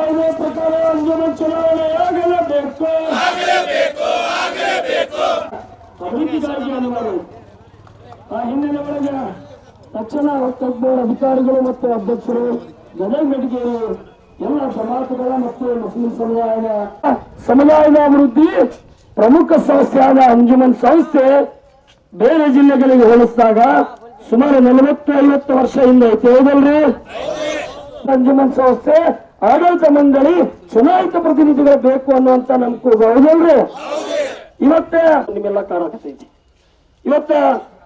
ಕಾಯ್ದೆ ಪ್ರಕಾರ ಅಂಜುಮನ್ ಚುನಾವಣೆ ಆಗಲೇಬೇಕು. ಅಭಿವೃದ್ಧಿಗಾಗಿ ಅನಿವಾರ್ಯ ಆ ಹಿನ್ನೆಲೆ ಒಳಗೆ ತಕ್ಷಣ ಬೋರ್ಡ್ ಅಧಿಕಾರಿಗಳು ಮತ್ತು ಅಧ್ಯಕ್ಷರು ಗದಗ ಬೆಟಗೇರಿ ಎಲ್ಲ ಸಮಾಜಗಳ ಮತ್ತು ಮುಸ್ಲಿಂ ಸಮುದಾಯದ ಸಮುದಾಯದ ಅಭಿವೃದ್ಧಿ ಪ್ರಮುಖ ಸಂಸ್ಥೆಯಾದ ಅಂಜುಮನ್ ಸಂಸ್ಥೆ ಬೇರೆ ಜಿಲ್ಲೆಗಳಿಗೆ ಹೋಲಿಸಿದಾಗ ಸುಮಾರು ನಲವತ್ತು ಐವತ್ತು ವರ್ಷ ಹಿಂದೆ ಐತೆ ಹೌದಲ್ರಿ? ಅಂಜುಮನ್ ಸಂಸ್ಥೆ ಆಡಳಿತ ಮಂಡಳಿ ಚುನಾಯಿತ ಪ್ರತಿನಿಧಿಗಳು ಬೇಕು ಅನ್ನುವಂತ ನಮ್ ಕೂಗು ಹೌದಲ್ರಿ ಇವತ್ತ ನಿಮ್ಮೆಲ್ಲ ಕಾಣಕತ್ತೈತಿ ಇವತ್ತ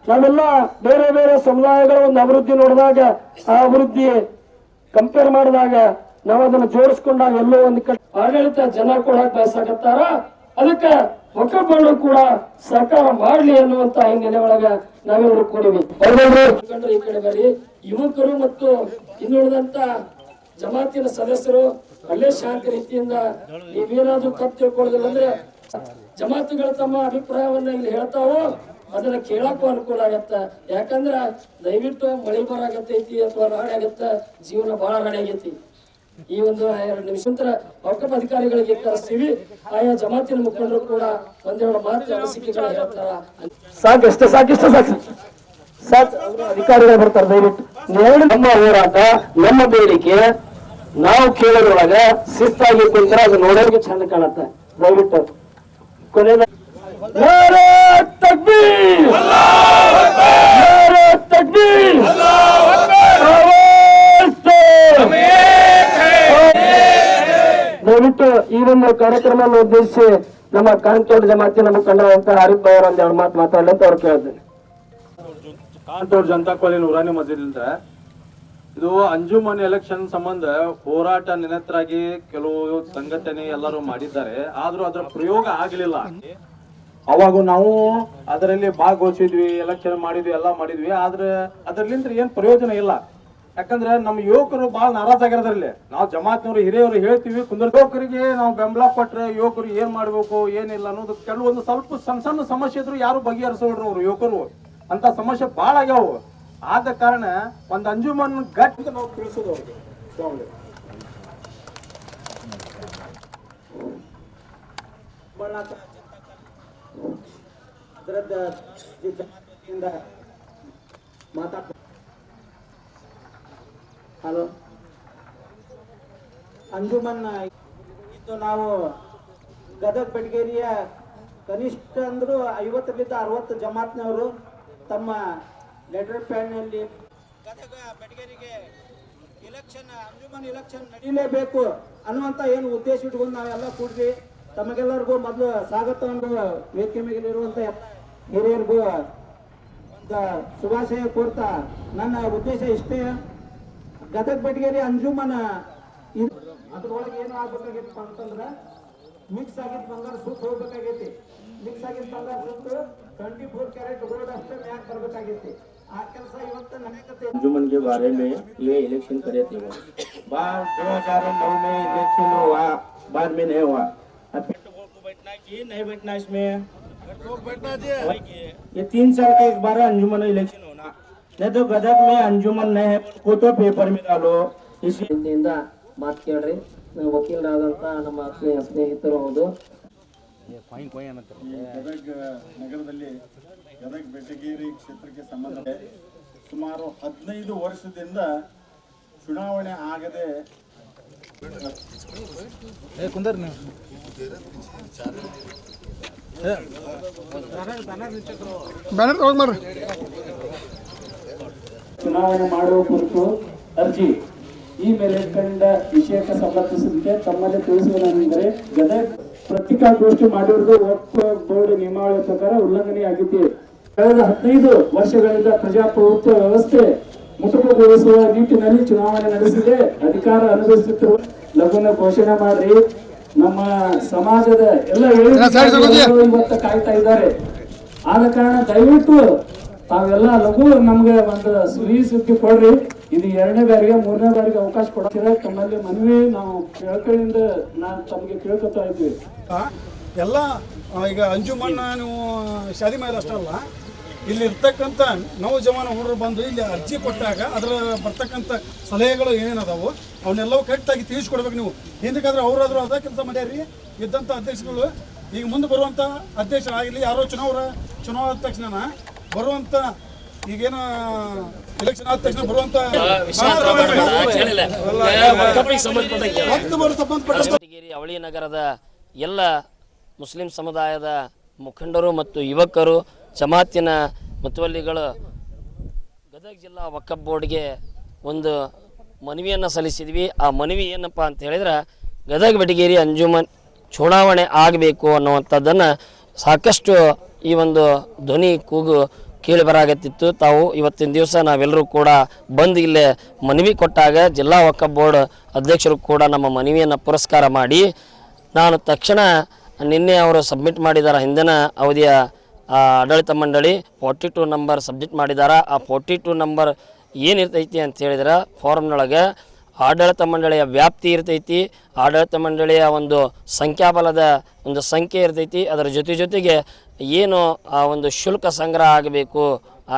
ನಾವೆಲ್ಲ ಬೇರೆ ಬೇರೆ ಸಮುದಾಯಗಳ ಒಂದು ಅಭಿವೃದ್ಧಿ ನೋಡಿದಾಗ ಆ ಅಭಿವೃದ್ಧಿ ಕಂಪೇರ್ ಮಾಡಿದಾಗ ನಾವು ಅದನ್ನ ಜೋಡಿಸ್ಕೊಂಡಾಗ ಎಲ್ಲೋ ಒಂದು ಕಡೆ ಆಡಳಿತ ಜನ ಕೂಡ ಬಯಸಾಕತ್ತಾರ ಅದಕ್ಕೆ ಒಕ್ಕಲ್ಬಂಡು ಕೂಡ ಸರ್ಕಾರ ಮಾಡ್ಲಿ ಅನ್ನುವಂತ ಹಿನ್ನೆಲೆ ಒಳಗ ನಾವೆಲ್ಲರೂ ಕೂಡಿವಿ. ಈ ಕಡೆ ಬರ್ರಿ. ಯುವಕರು ಮತ್ತು ಇನ್ನುಳಿದಂತ ಜಮಾತಿನ ಸದಸ್ಯರು ಅಲ್ಲೇ ಶಾಂತಿ ರೀತಿಯಿಂದ ನೀವೇನಾದ್ರೂ ತಪ್ಪು ತಿಳ್ಕೊಳ್ಳೋದಿಲ್ಲ ಅಂದ್ರೆ ಜಮಾತಿಗಳು ತಮ್ಮ ಅಭಿಪ್ರಾಯವನ್ನ ಇಲ್ಲಿ ಹೇಳ್ತಾವೋ ಅದನ್ನ ಕೇಳಕ್ಕೂ ಅನುಕೂಲ ಆಗತ್ತ. ಯಾಕಂದ್ರ ದಯವಿಟ್ಟು ಮಳೆ ಬರಾಗತ್ತೈತಿ ಅಥವಾ ರಾಡಿ ಆಗತ್ತ, ಜೀವನ ಬಹಳ ರಾಡಿ ಆಗೈತಿ. ಈ ಒಂದು ಎರಡು ನಿಮಿಷ ನಂತರ ಅವಕಾಪ ಅಧಿಕಾರಿಗಳಿಗೆ ಕರೆಸ್ತೀವಿ. ಆಯಾ ಜಮಾತಿನ ಮುಖಂಡರು ಕೂಡ ಒಂದೆರಡು ಮಾತು ಅನಿಸಿಕೆಗಳು ಹೇಳ್ತಾರ. ಸಾಕಷ್ಟು ಸಾಕಷ್ಟು ಅಧಿಕಾರಿಗಳು ಬರ್ತಾರೆ, ದಯವಿಟ್ಟು. ಎರಡು ನಮ್ಮ ಹೋರಾಟ, ನಮ್ಮ ಬೇಡಿಕೆ, ನಾವು ಕೇಳೋದ್ರೊಳಗ ಶಿಸ್ತಾಗಿ ಕುಂತರ ಅದು ನೋಡೋಕೆ ಚಂದ ಕಾಣುತ್ತೆ. ದಯವಿಟ್ಟು. ಕೊನೆಯ. ದಯವಿಟ್ಟು ಈ ಒಂದು ಕಾರ್ಯಕ್ರಮವನ್ನು ಉದ್ದೇಶಿಸಿ ನಮ್ಮ ಕಾಂತೋಡ್ ಜಮಾತಿನ ಮುಖಂಡರಂತ ಹರಿಫ್ ಭಾಯ್ ಅವರು ಒಂದೆರಡು ಮಾತು ಮಾತಾಡಲಿ ಅಂತ ಅವ್ರು ಕೇಳಿದ್ದೇನೆ. ಕಾಂತೂರ್ ಜನತಾ ಕಾಲನಿ ನೂರಾನಿ ಮಸ್ಜಿದ್ ಇದು ಅಂಜುಮನ್ ಎಲೆಕ್ಷನ್ ಸಂಬಂಧ ಹೋರಾಟ ನಿರತರಾಗಿ ಕೆಲವು ಸಂಘಟನೆ ಎಲ್ಲರೂ ಮಾಡಿದ್ದಾರೆ. ಆದ್ರೂ ಅದರ ಪ್ರಯೋಗ ಆಗಲಿಲ್ಲ. ಅವಾಗ ನಾವು ಅದರಲ್ಲಿ ಭಾಗವಹಿಸಿದ್ವಿ ಎಲೆಕ್ಷನ್ ಮಾಡಿದ್ವಿ, ಎಲ್ಲ ಮಾಡಿದ್ವಿ. ಆದ್ರೆ ಅದರ್ಲಿಂದ ಏನ್ ಪ್ರಯೋಜನ ಇಲ್ಲ. ಯಾಕಂದ್ರೆ ನಮ್ಮ ಯುವಕರು ಬಹಳ ನಾರಾಜಾಗಿರೋದ್ರಲ್ಲಿ ನಾವು ಜಮಾತ್ನವರು, ಹಿರಿಯವರು ಹೇಳ್ತೀವಿ, ಕುಂದ್ರ ಯುವಕರಿಗೆ ನಾವು ಬೆಂಬಲ ಕೊಟ್ರೆ ಯುವಕರು ಏನ್ ಮಾಡ್ಬೇಕು, ಏನಿಲ್ಲ ಅನ್ನೋದು ಕೆಲವೊಂದು ಸ್ವಲ್ಪ ಸಣ್ಣ ಸಣ್ಣ ಸಮಸ್ಯೆ ಇದ್ರು ಯಾರು ಬಗೆಹರಿಸೋಡ್ರು ಅವ್ರು ಯುವಕರು. ಅಂತ ಸಮಸ್ಯೆ ಬಹಳ ಆಗ್ಯಾವ. ಆದ ಕಾರಣ ಒಂದು ಅಂಜುಮನ್ ಗಟ್ಟಿ ನಾವು ತಿಳಿಸೋದು ಅವ್ರಿಗೆ. ಹಲೋ. ಅಂಜುಮನ್ ಇದು ನಾವು ಗದಗ ಬೆಟಗೇರಿಯ ಕನಿಷ್ಠ ಅಂದ್ರು ಐವತ್ತರಿಂದ ಅರವತ್ತು ಜಮಾತ್ನವರು ತಮ್ಮ ಲೆಟರ್ ಪ್ಯಾಡ್ನಲ್ಲಿ ಗದಗ ಬೆಟಗೇರಿಗೆ ಇಲೆಕ್ಷನ್ ಅಂಜುಮನ್ ಇಲೆಕ್ಷನ್ ನಡೀಲೇಬೇಕು ಅನ್ನುವಂತ ಏನು ಉದ್ದೇಶ ಇಟ್ಕೊಂಡು ನಾವೆಲ್ಲ ಕೂಡ್ರಿ ತಮಗೆಲ್ಲರಿಗೂ ಮೊದಲು ಒಂದು ವೇದಿಕೆ ಮೇಲಿರುವಂತ ಹಿರಿಯರಿಗೂ ಒಂದು ಶುಭಾಶಯ ಕೋರ್ತಾ. ನನ್ನ ಉದ್ದೇಶ ಇಷ್ಟೇ. ಗದಗ ಬೆಟಗೇರಿ ಅಂಜುಮನ ಅದ್ರೊಳಗೆ ಏನು ಆಗ್ಬೇಕಾಗಿತ್ತು ಅಂತಂದ್ರೆ ಮಿಕ್ಸ್ ಆಗಿತ್ತು ಬಂಗಾರ ಸುತ್ತ ಹೋಗ್ಬೇಕಾಗೈತಿ. ಮಿಕ್ಸ್ ಆಗಿದ್ದ ಬಂಗಾರ ಸುಟ್ಟು ಟ್ವೆಂಟಿ ಫೋರ್ ಕ್ಯಾರೆಟ್ ಗೋಲ್ಡ್ ಅಷ್ಟೇ ಮ್ಯಾಕ್ ಬರ್ಬೇಕಾಗೈತಿ ಆ ಕೆಲಸ ಇವತ್ತು ನಡೆಯಕತ್ತೆ अंजुमन के बारे में ये इलेक्शन करे थे वो बार 2009 में इलेक्शन हुआ बाद में नहीं हुआ अब पेट्रोल को बैठना कि नहीं बैठना इसमें वही कि ये तीन साल के एक बार अंजुमन इलेक्शन होना नहीं तो गदग में अंजुमन नहीं है उसको तो पेपर में डालो इसी ಹಿಂದಿಯಿಂದ ಮಾತು ಕೇಳ್ರಿ ನಾವು ವಕೀಲರಾದಂತ ನಮ್ಮ ಆತ್ಮೀಯ ಸ್ನೇಹಿತರು ಹೌದು ಈ ಗದಗ ನಗರದಲ್ಲಿ ಗದಗ ಬೆಟಗೇರಿ ಕ್ಷೇತ್ರಕ್ಕೆ ಸಂಬಂಧ ಸುಮಾರು ಹದಿನೈದು ವರ್ಷದಿಂದ ಚುನಾವಣೆ ಆಗದೆ ಚುನಾವಣೆ ಮಾಡುವ ಕುರಿತು ಅರ್ಜಿ. ಈ ಮೇಲೆ ಕಂಡ ವಿಷಯಕ್ಕೆ ಸಂಬಂಧಿಸಿದಂತೆ ತಮ್ಮಲ್ಲಿ ತಿಳಿಸುವುದೇನೆಂದರೆ ಗದಗ ಪತ್ರಿಕಾಗೋಷ್ಠಿ ಮಾಡಿರೋದು ವಕ್ಫ್ ಬೋರ್ಡ್ ನಿಯಮಾವಳಿ ಪ್ರಕಾರ ಉಲ್ಲಂಘನೆ ಆಗಿದೆ ಕಳೆದ ಹದಿನೈದು ವರ್ಷಗಳಿಂದ ಪ್ರಜಾಪ್ರಭುತ್ವ ವ್ಯವಸ್ಥೆ ಮುಟುಕುಗೊಳಿಸುವ ನಿಟ್ಟಿನಲ್ಲಿ ಚುನಾವಣೆ ನಡೆಸಿದೆ. ಅಧಿಕಾರ ಅನುಭವಿಸುತ್ತಿರುವ ಲಘುನ ಘೋಷಣೆ ಮಾಡ್ರಿ. ನಮ್ಮ ಸಮಾಜದ ಎಲ್ಲ ಇವತ್ತು ಕಾಯ್ತಾ ಇದ್ದಾರೆ. ಆದ ಕಾರಣ ದಯವಿಟ್ಟು ತಾವೆಲ್ಲ ಲಘು ನಮ್ಗೆ ಒಂದು ಸುಳಿ ಸುದ್ದಿ ಕೊಡ್ರಿ. ಇದು ಎರಡನೇ ಬಾರಿಗೆ, ಮೂರನೇ ಬಾರಿಗೆ ಅವಕಾಶ ಕೊಡ್ತೀರ ತಮ್ಮಲ್ಲಿ ಮನವಿ ನಾವು ಕೇಳ್ಕಳಿಂದ ನಾನು ತಮಗೆ ಕೇಳ್ಕೊತಾ ಇದ್ವಿ. ಎಲ್ಲ ಈಗ ಅಂಜುಮಣ್ಣ ನೀವು ಶಾದಿ ಮೇಲೆ ಅಷ್ಟಲ್ಲ, ಇಲ್ಲಿ ಇರ್ತಕ್ಕಂಥ ನವಜವಾನ ಹುಡುಗರು ಬಂದು ಇಲ್ಲಿ ಅರ್ಜಿ ಕೊಟ್ಟಾಗ ಅದರ ಬರ್ತಕ್ಕಂಥ ಸಲಹೆಗಳು ಏನೇನದಾವು ಅವನ್ನೆಲ್ಲವೂ ಕರೆಕ್ಟಾಗಿ ತಿಳಿಸ್ಕೊಡ್ಬೇಕು ನೀವು. ಹಿಂದಕ್ಕಾದ್ರೆ ಅವರಾದರೂ ಅದ ಕೆಲಸ ಮಾಡ್ಯಾರಿ ಇದ್ದಂಥ ಅಧ್ಯಕ್ಷಗಳು, ಈಗ ಮುಂದೆ ಬರುವಂಥ ಅಧ್ಯಕ್ಷರಾಗಲಿ, ಯಾರೋ ಚುನಾವಣೆ ಆದ ತಕ್ಷಣ ಬರುವಂಥ ಈಗೇನು ಎಲೆಕ್ಷನ್ ಆದ ತಕ್ಷಣ ಬರುವಂತ ಅವಳಿ ನಗರದ ಎಲ್ಲ ಮುಸ್ಲಿಂ ಸಮುದಾಯದ ಮುಖಂಡರು ಮತ್ತು ಯುವಕರು ಜಮಾತಿನ ಮುತುವಲ್ಲಿಗಳು ಗದಗ ಜಿಲ್ಲಾ ವಕ್ಕಫ್ ಬೋರ್ಡ್ಗೆ ಒಂದು ಮನವಿಯನ್ನು ಸಲ್ಲಿಸಿದ್ವಿ. ಆ ಮನವಿ ಏನಪ್ಪ ಅಂತ ಹೇಳಿದ್ರೆ ಗದಗ ಬೆಟಗೇರಿ ಅಂಜುಮನ್ ಚುನಾವಣೆ ಆಗಬೇಕು ಅನ್ನುವಂಥದ್ದನ್ನು ಸಾಕಷ್ಟು ಈ ಒಂದು ಧ್ವನಿ ಕೂಗು ಕೇಳಿ ಬರಾಗತ್ತಿತ್ತು ತಾವು ಇವತ್ತಿನ ದಿವಸ ನಾವೆಲ್ಲರೂ ಕೂಡ ಬಂದು ಇಲ್ಲೇ ಮನವಿ ಕೊಟ್ಟಾಗ ಜಿಲ್ಲಾ ವಕ್ಕಫ್ ಬೋರ್ಡ್ ಅಧ್ಯಕ್ಷರು ಕೂಡ ನಮ್ಮ ಮನವಿಯನ್ನು ಪುರಸ್ಕಾರ ಮಾಡಿ, ನಾನು ತಕ್ಷಣ ನಿನ್ನೆ ಅವರು ಸಬ್ಮಿಟ್ ಮಾಡಿದಾರ ಹಿಂದಿನ ಅವಧಿಯ ಆಡಳಿತ ಮಂಡಳಿ ಫೋರ್ಟಿ ಟು ನಂಬರ್ ಸಬ್ಮಿಟ್ ಮಾಡಿದಾರ. ಆ ಫೋರ್ಟಿ ಟು ನಂಬರ್ ಏನಿರ್ತೈತಿ ಅಂತ ಹೇಳಿದ್ರೆ, ಫಾರ್ಮ್ನೊಳಗೆ ಆಡಳಿತ ಮಂಡಳಿಯ ವ್ಯಾಪ್ತಿ ಇರ್ತೈತಿ. ಆಡಳಿತ ಮಂಡಳಿಯ ಒಂದು ಸಂಖ್ಯಾಬಲದ ಒಂದು ಸಂಖ್ಯೆ ಇರ್ತೈತಿ. ಅದರ ಜೊತೆ ಜೊತೆಗೆ ಏನು ಆ ಒಂದು ಶುಲ್ಕ ಸಂಗ್ರಹ ಆಗಬೇಕು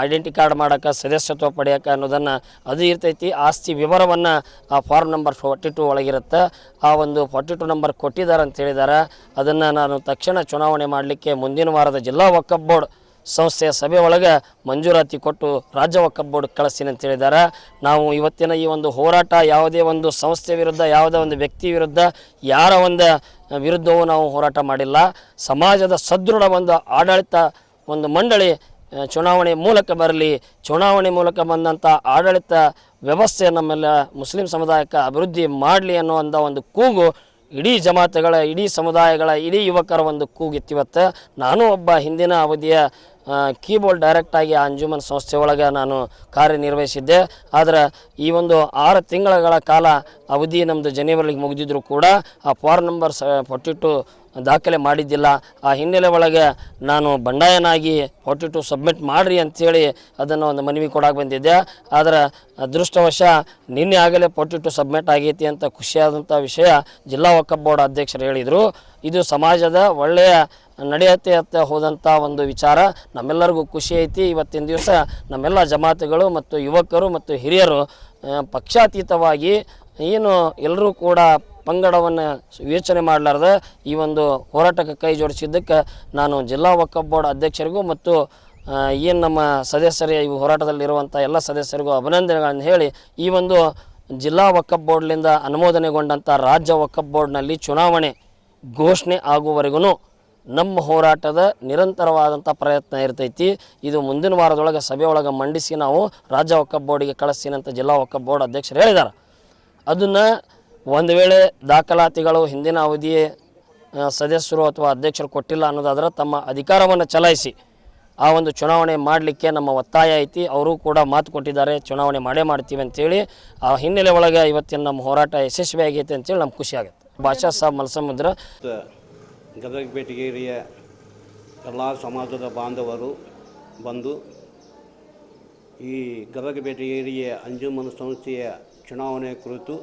ಐಡೆಂಟಿ ಕಾರ್ಡ್ ಮಾಡೋಕೆ, ಸದಸ್ಯತ್ವ ಪಡೆಯೋಕೆ ಅನ್ನೋದನ್ನು ಅದು ಇರ್ತೈತಿ. ಆಸ್ತಿ ವಿವರವನ್ನು ಆ ಫಾರ್ಮ್ ನಂಬರ್ ಫಾರ್ಟಿ ಟು ಒಳಗಿರುತ್ತೆ. ಆ ಒಂದು ಫಾರ್ಟಿ ಟು ನಂಬರ್ ಕೊಟ್ಟಿದ್ದಾರೆ ಅಂತ ಹೇಳಿದ್ದಾರೆ ಅದನ್ನು ನಾನು ತಕ್ಷಣ ಚುನಾವಣೆ ಮಾಡಲಿಕ್ಕೆ ಮುಂದಿನ ವಾರದ ಜಿಲ್ಲಾ ವಕ್ಕಫ್ ಬೋರ್ಡ್ ಸಂಸ್ಥೆಯ ಸಭೆ ಒಳಗೆ ಮಂಜೂರಾತಿ ಕೊಟ್ಟು ರಾಜ್ಯ ವಕ್ಕಫ್ ಬೋರ್ಡ್ ಕಳಿಸ್ತೀನಿ ಅಂತ ಹೇಳಿದ್ದಾರೆ. ನಾವು ಇವತ್ತಿನ ಈ ಒಂದು ಹೋರಾಟ, ಯಾವುದೇ ಒಂದು ಸಂಸ್ಥೆ ವಿರುದ್ಧ, ಯಾವುದೇ ಒಂದು ವ್ಯಕ್ತಿ ವಿರುದ್ಧ ಯಾರ ಒಂದು ವಿರುದ್ಧವೂ ನಾವು ಹೋರಾಟ ಮಾಡಿಲ್ಲ. ಸಮಾಜದ ಸದೃಢ ಒಂದು ಆಡಳಿತ ಒಂದು ಮಂಡಳಿ ಚುನಾವಣೆ ಮೂಲಕ ಬರಲಿ, ಚುನಾವಣೆ ಮೂಲಕ ಬಂದಂಥ ಆಡಳಿತ ವ್ಯವಸ್ಥೆ ನಮ್ಮೆಲ್ಲ ಮುಸ್ಲಿಂ ಸಮುದಾಯಕ್ಕೆ ಅಭಿವೃದ್ಧಿ ಮಾಡಲಿ ಅನ್ನುವಂಥ ಒಂದು ಕೂಗು ಇಡೀ ಜಮಾತುಗಳ, ಇಡೀ ಸಮುದಾಯಗಳ, ಇಡೀ ಯುವಕರ ಒಂದು ಕೂಗಿತ್ತಿವತ್ತು ನಾನು ಒಬ್ಬ ಹಿಂದಿನ ಅವಧಿಯ ಕೀಬೋರ್ಡ್ ಡೈರೆಕ್ಟಾಗಿ ಆ ಅಂಜುಮನ್ ಸಂಸ್ಥೆ ಒಳಗೆ ನಾನು ಕಾರ್ಯನಿರ್ವಹಿಸಿದ್ದೆ. ಆದರೆ ಈ ಒಂದು ಆರು ತಿಂಗಳ ಕಾಲ ಅವಧಿ ನಮ್ಮದು ಜನವರಿಗೆ ಮುಗಿದಿದ್ರು ಕೂಡ ಆ ಫಾರ್ಮ್ ನಂಬರ್ ಸ ಫೋರ್ಟಿ ಟು ದಾಖಲೆ ಮಾಡಿದ್ದಿಲ್ಲ. ಆ ಹಿನ್ನೆಲೆ ಒಳಗೆ ನಾನು ಬಂಡಾಯನಾಗಿ ಫೋರ್ಟಿ ಟು ಸಬ್ಮಿಟ್ ಮಾಡಿರಿ ಅಂಥೇಳಿ ಅದನ್ನು ಒಂದು ಮನವಿ ಕೊಡಕ್ಕೆ ಬಂದಿದ್ದೆ. ಆದರೆ ಅದೃಷ್ಟವಶ ನಿನ್ನೆ ಆಗಲೇ ಫೋರ್ಟಿ ಟು ಸಬ್ಮಿಟ್ ಆಗೈತಿ ಅಂತ ಖುಷಿಯಾದಂಥ ವಿಷಯ ಜಿಲ್ಲಾ ವಕ್ಕಫ್ ಬೋರ್ಡ್ ಅಧ್ಯಕ್ಷರು ಹೇಳಿದರು. ಇದು ಸಮಾಜದ ಒಳ್ಳೆಯ ನಡೆಯತ್ತೆ ಅಂತ ಹೋದಂಥ ಒಂದು ವಿಚಾರ ನಮ್ಮೆಲ್ಲರಿಗೂ ಖುಷಿ ಐತಿ. ಇವತ್ತಿನ ದಿವಸ ನಮ್ಮೆಲ್ಲ ಜಮಾತುಗಳು ಮತ್ತು ಯುವಕರು ಮತ್ತು ಹಿರಿಯರು ಪಕ್ಷಾತೀತವಾಗಿ ಏನು ಎಲ್ಲರೂ ಕೂಡ ಪಂಗಡವನ್ನು ಯೋಚನೆ ಮಾಡಲಾರ್ದ ಈ ಒಂದು ಹೋರಾಟಕ್ಕೆ ಕೈ ಜೋಡಿಸಿದ್ದಕ್ಕೆ ನಾನು ಜಿಲ್ಲಾ ವಕ್ಕಫ್ ಬೋರ್ಡ್ ಅಧ್ಯಕ್ಷರಿಗೂ ಮತ್ತು ಏನು ನಮ್ಮ ಸದಸ್ಯರೇ ಈ ಹೋರಾಟದಲ್ಲಿರುವಂಥ ಎಲ್ಲ ಸದಸ್ಯರಿಗೂ ಅಭಿನಂದನೆಗಳನ್ನು ಹೇಳಿ ಈ ಒಂದು ಜಿಲ್ಲಾ ವಕ್ಕಫ್ ಬೋರ್ಡ್ಲಿಂದ ಅನುಮೋದನೆಗೊಂಡಂಥ ರಾಜ್ಯ ವಕ್ಕಫ್ ಬೋರ್ಡ್ನಲ್ಲಿ ಚುನಾವಣೆ ಘೋಷಣೆ ಆಗುವವರೆಗೂ ನಮ್ಮ ಹೋರಾಟದ ನಿರಂತರವಾದಂಥ ಪ್ರಯತ್ನ ಇರ್ತೈತಿ. ಇದು ಮುಂದಿನ ವಾರದೊಳಗೆ ಸಭೆಯೊಳಗೆ ಮಂಡಿಸಿ ನಾವು ರಾಜ್ಯ ವಕ್ಕಫ್ ಬೋರ್ಡಿಗೆ ಕಳಿಸ್ತೀನಿ ಅಂತ ಜಿಲ್ಲಾ ವಕ್ಕಫ್ ಬೋರ್ಡ್ ಅಧ್ಯಕ್ಷರು ಹೇಳಿದ್ದಾರೆ ಅದನ್ನು ಒಂದು ವೇಳೆ ದಾಖಲಾತಿಗಳು ಹಿಂದಿನ ಅವಧಿ ಸದಸ್ಯರು ಅಥವಾ ಅಧ್ಯಕ್ಷರು ಕೊಟ್ಟಿಲ್ಲ ಅನ್ನೋದಾದ್ರೆ ತಮ್ಮ ಅಧಿಕಾರವನ್ನು ಚಲಾಯಿಸಿ. ಆ ಒಂದು ಚುನಾವಣೆ ಮಾಡಲಿಕ್ಕೆ ನಮ್ಮ ಒತ್ತಾಯ ಐತಿ. ಅವರು ಕೂಡ ಮಾತು ಕೊಟ್ಟಿದ್ದಾರೆ, ಚುನಾವಣೆ ಮಾಡೇ ಮಾಡ್ತೀವಿ ಅಂತೇಳಿ. ಆ ಹಿನ್ನೆಲೆ ಒಳಗೆ ಇವತ್ತಿನ ನಮ್ಮ ಹೋರಾಟ ಯಶಸ್ವಿಯಾಗೈತೆ ಅಂತೇಳಿ ನಮ್ಗೆ ಖುಷಿ ಆಗುತ್ತೆ. ಭಾಷಾ ಸಾಬ್ ಮಲ್ಸಮುದ್ರ. ಗದಗ ಬೇಟಗೇರಿಯ ಎಲ್ಲ ಸಮಾಜದ ಬಾಂಧವರು ಬಂದು ಈ ಗದಗ ಬೇಟಗೇರಿಯ ಅಂಜುಮನ್ ಸಂಸ್ಥೆಯ ಚುನಾವಣೆ ಕುರಿತು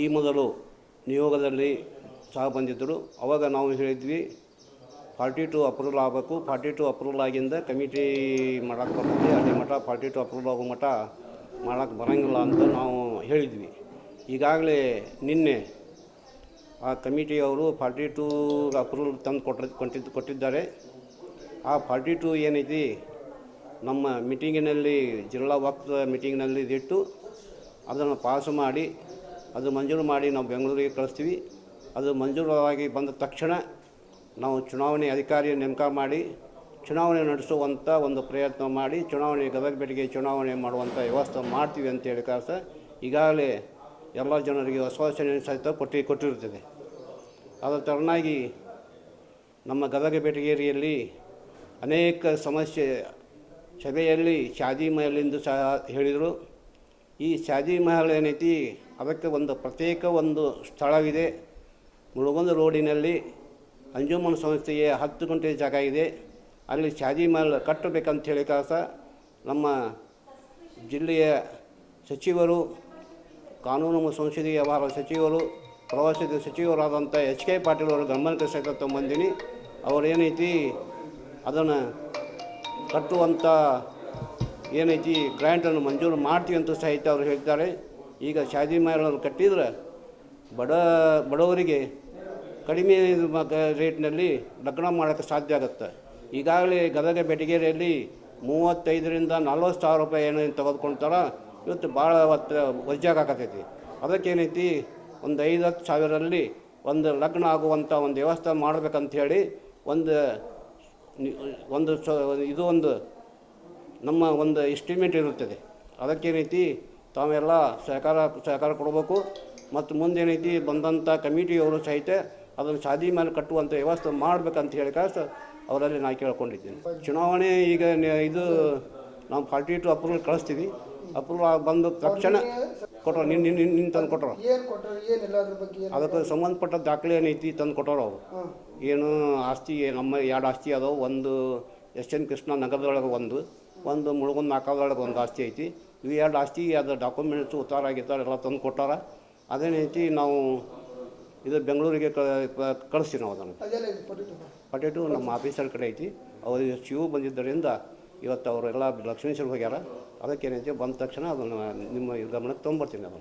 ಈ ಮೊದಲು ನಿಯೋಗದಲ್ಲಿ ಸಹ ಬಂದಿದ್ದರು. ಅವಾಗ ನಾವು ಹೇಳಿದ್ವಿ, ಫಾರ್ಟಿ ಟು ಅಪ್ರೂವಲ್ ಆಗಬೇಕು. ಫಾರ್ಟಿ ಟು ಅಪ್ರೂವಲ್ ಆಗಿಂದ ಕಮಿಟಿ ಮಾಡೋಕ್ಕೆ ಬರ್ತದೆ. ಅಲ್ಲಿ ಮಠ ಫಾರ್ಟಿ ಟು ಅಪ್ರೂವಲ್ ಆಗೋ ಮಠ ಮಾಡೋಕ್ಕೆ ಬರೋಂಗಿಲ್ಲ ಅಂತ ನಾವು ಹೇಳಿದ್ವಿ. ಈಗಾಗಲೇ ನಿನ್ನೆ ಆ ಕಮಿಟಿಯವರು ಫಾರ್ಟಿ ಟೂ ಅಪ್ರೂವಲ್ ತಂದು ಕೊಟ್ಟ ಕೊಟ್ಟಿದ್ದು ಕೊಟ್ಟಿದ್ದಾರೆ. ಆ ಫಾರ್ಟಿ ಟೂ ಏನೈತಿ ನಮ್ಮ ಮೀಟಿಂಗಿನಲ್ಲಿ ಜಿಲ್ಲಾ ವಕ್ತ ಮೀಟಿಂಗ್ನಲ್ಲಿ ಇದಿಟ್ಟು ಅದನ್ನು ಪಾಸ್ ಮಾಡಿ, ಅದು ಮಂಜೂರು ಮಾಡಿ ನಾವು ಬೆಂಗಳೂರಿಗೆ ಕಳಿಸ್ತೀವಿ. ಅದು ಮಂಜೂರಾಗಿ ಬಂದ ತಕ್ಷಣ ನಾವು ಚುನಾವಣೆ ಅಧಿಕಾರಿ ನೇಮಕ ಮಾಡಿ, ಚುನಾವಣೆ ನಡೆಸುವಂಥ ಒಂದು ಪ್ರಯತ್ನ ಮಾಡಿ, ಚುನಾವಣೆ ಗದಗ ಬೆಳಗ್ಗೆ ಚುನಾವಣೆ ಮಾಡುವಂಥ ವ್ಯವಸ್ಥೆ ಮಾಡ್ತೀವಿ ಅಂತೇಳಿ ಕಾಸ ಈಗಾಗಲೇ ಎಲ್ಲ ಜನರಿಗೆ ಆಶ್ವಾಸನೆ ಸಹಿತ ಕೊಟ್ಟು ಕೊಟ್ಟಿರುತ್ತದೆ. ಅದರ ತರನಾಗಿ ನಮ್ಮ ಗದಗ ಬೆಟಗೇರಿಯಲ್ಲಿ ಅನೇಕ ಸಮಸ್ಯೆ ಸಭೆಯಲ್ಲಿ ಶಾದಿ ಮಹಲಿಂದು ಸಹ ಹೇಳಿದರು. ಈ ಶಾದಿ ಮಹಲ್ ಏನೈತಿ, ಅದಕ್ಕೆ ಒಂದು ಪ್ರತ್ಯೇಕ ಒಂದು ಸ್ಥಳವಿದೆ. ಮುಳುಗೊಂದು ರೋಡಿನಲ್ಲಿ ಅಂಜುಮನ್ ಸಂಸ್ಥೆಯ ಹತ್ತು ಗಂಟೆ ಜಾಗ ಇದೆ. ಅಲ್ಲಿ ಶಾದಿ ಮಹಲ್ ಕಟ್ಟಬೇಕಂತ ಹೇಳಿ ಕಾಸ ನಮ್ಮ ಜಿಲ್ಲೆಯ ಸಚಿವರು ಕಾನೂನು ಮತ್ತು ಸಂಸದೀಯ ವ್ಯವಹಾರ ಸಚಿವರು ಪ್ರವಾಸದ ಸಚಿವರಾದಂಥ ಎಚ್ ಕೆ ಪಾಟೀಲ್ ಅವರು ಗಮನಕ್ಕೆ ಸಹಿತ ತೊಗೊಂಬಂದಿನಿ. ಅವರೇನೈತಿ ಅದನ್ನು ಕಟ್ಟುವಂಥ ಏನೈತಿ ಗ್ರ್ಯಾಂಟನ್ನು ಮಂಜೂರು ಮಾಡ್ತೀವಿ ಅಂತ ಸಹಿತ ಅವರು ಹೇಳ್ತಾರೆ. ಈಗ ಶಾದಿ ಮಹಲನ್ನು ಕಟ್ಟಿದ್ರೆ ಬಡ, ಬಡವರಿಗೆ ಕಡಿಮೆ ರೇಟ್ನಲ್ಲಿ ಲಗ್ನ ಮಾಡೋಕ್ಕೆ ಸಾಧ್ಯ ಆಗುತ್ತೆ. ಈಗಾಗಲೇ ಗದಗ ಬೆಟಗೇರಿಯಲ್ಲಿ ಮೂವತ್ತೈದರಿಂದ ನಲ್ವತ್ತು ಸಾವಿರ ರೂಪಾಯಿ ಏನೇನು ತೆಗೆದುಕೊಳ್ತಾರ ಇವತ್ತು ಭಾಳ ಅವತ್ತು ಆಗತೈತಿ. ಅದಕ್ಕೇನೈತಿ, ಒಂದು ಐದು ಹತ್ತು ಸಾವಿರದಲ್ಲಿ ಒಂದು ಲಗ್ನ ಆಗುವಂಥ ಒಂದು ವ್ಯವಸ್ಥೆ ಮಾಡಬೇಕಂಥೇಳಿ ಒಂದು ಒಂದು ಸ, ಇದು ಒಂದು ನಮ್ಮ ಒಂದು ಎಸ್ಟಿಮೇಟ್ ಇರುತ್ತದೆ. ಅದಕ್ಕೇನೈತಿ, ತಾವೆಲ್ಲ ಸಹಕಾರ ಸಹಕಾರ ಕೊಡಬೇಕು. ಮತ್ತು ಮುಂದೇನೈತಿ ಬಂದಂಥ ಕಮಿಟಿಯವರು ಸಹಿತ ಅದನ್ನು ಶಾದಿ ಮೇಲೆ ಕಟ್ಟುವಂಥ ವ್ಯವಸ್ಥೆ ಮಾಡಬೇಕಂತ ಹೇಳಿ ಕಾಸ ಅವರಲ್ಲಿ ನಾನು ಕೇಳ್ಕೊಂಡಿದ್ದೀನಿ. ಚುನಾವಣೆ ಈಗ ಇದು ನಾವು ಫಾರ್ಟಿ ಟು ಅಪ್ರೂವಲ್ ಕಳಿಸ್ತೀವಿ. ಅಪ್ರೂವಲ್ ಬಂದ ತಕ್ಷಣ ಕೊಟ್ಟರು ನಿನ್ನ ನಿನ್ನ ನಿನ್ನ ತಂದು ಕೊಟ್ಟರು ಏನು ಕೊಟ್ಟರು ಏನಿಲ್ಲ ಅದ್ರ ಬಗ್ಗೆ ಅದಕ್ಕೆ ಸಂಬಂಧಪಟ್ಟ ದಾಖಲೆ ಏನೈತಿ ತಂದು ಕೊಟ್ಟರು ಅವರು. ಏನು ಆಸ್ತಿ ನಮ್ಮ ಎರಡು ಆಸ್ತಿ ಅದಾವೆ. ಒಂದು ಎಸ್ ಎನ್ ಕೃಷ್ಣ ನಗರದೊಳಗೆ ಒಂದು ಒಂದು ಮುಳುಗೊಂದು ನಾಲ್ಕದೊಳಗೆ ಒಂದು ಆಸ್ತಿ ಐತಿ. ಇವು ಎರಡು ಆಸ್ತಿ ಅದು ಡಾಕ್ಯುಮೆಂಟ್ಸು ಉತ್ತಾರ ಆಗಿತ್ತಾರ ಎಲ್ಲ ತಂದು ಕೊಟ್ಟಾರ. ಅದೇನೈತಿ ನಾವು ಇದು ಬೆಂಗಳೂರಿಗೆ ಕ- ಕಳಿಸ್ತೀವಿ ನಾವು ಅದನ್ನು. ಪಟೇಟು ನಮ್ಮ ಆಫೀಸರ್ ಕಡೆ ಐತಿ. ಅವರು ಶಿವು ಬಂದಿದ್ದರಿಂದ ಇವತ್ತು ಅವರೆಲ್ಲ ಲಕ್ಷ್ಮೀಶ್ವರ ಹೋಗ್ಯಾರ. ಅದಕ್ಕೇನೈತಿ ಬಂದ ತಕ್ಷಣ ಅದನ್ನು ನಿಮ್ಮ ಗಮನಕ್ಕೆ ತೊಗೊಂಬರ್ತೀನಿ ಅದನ್ನು